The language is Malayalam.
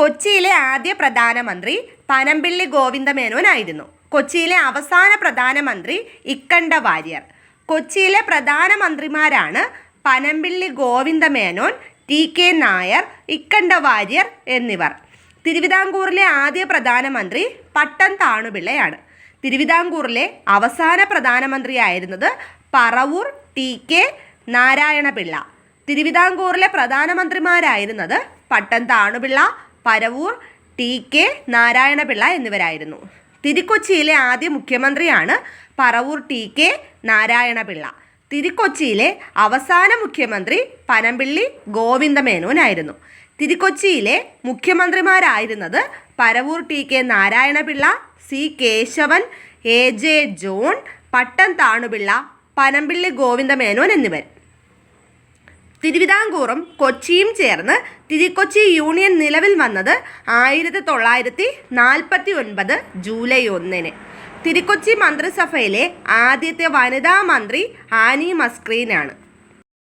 കൊച്ചിയിലെ ആദ്യ പ്രധാനമന്ത്രി പനമ്പിള്ളി ഗോവിന്ദമേനോനായിരുന്നു. കൊച്ചിയിലെ അവസാന പ്രധാനമന്ത്രി ഇക്കണ്ട വാര്യർ. കൊച്ചിയിലെ പ്രധാനമന്ത്രിമാരാണ് പനമ്പിള്ളി ഗോവിന്ദമേനോൻ ടി കെ നായർ ഇക്കണ്ട വാര്യർ എന്നിവർ. തിരുവിതാംകൂറിലെ ആദ്യ പ്രധാനമന്ത്രി പട്ടം താണുപിള്ളയാണ്. തിരുവിതാംകൂറിലെ അവസാന പ്രധാനമന്ത്രിയായിരുന്നത് പറവൂർ ടി കെ നാരായണപിള്ള. തിരുവിതാംകൂറിലെ പ്രധാനമന്ത്രിമാരായിരുന്നത് പട്ടം താണുപിള്ള പരവൂർ ടി കെ നാരായണപിള്ള എന്നിവരായിരുന്നു. തിരുക്കൊച്ചിയിലെ ആദ്യ മുഖ്യമന്ത്രിയാണ് പറവൂർ ടി കെ നാരായണപിള്ള. തിരുക്കൊച്ചിയിലെ അവസാന മുഖ്യമന്ത്രി പനമ്പിള്ളി ഗോവിന്ദമേനോനായിരുന്നു. തിരുക്കൊച്ചിയിലെ മുഖ്യമന്ത്രിമാരായിരുന്നത് Paravur T K Narayana Pillai C Kesavan A J John Pattom Thanu Pillai Panampilly Govinda Menon എന്നിവർ. തിരുവിതാംകൂറും കൊച്ചിയും ചേർന്ന് തിരുക്കൊച്ചി യൂണിയൻ നിലവിൽ വന്നത് ആയിരത്തി തൊള്ളായിരത്തി നാൽപ്പത്തി ഒൻപത് ജൂലൈ ഒന്നിന്. തിരുക്കൊച്ചി മന്ത്രിസഭയിലെ ആദ്യത്തെ വനിതാ മന്ത്രി ആനി മസ്ക്രീനാണ്.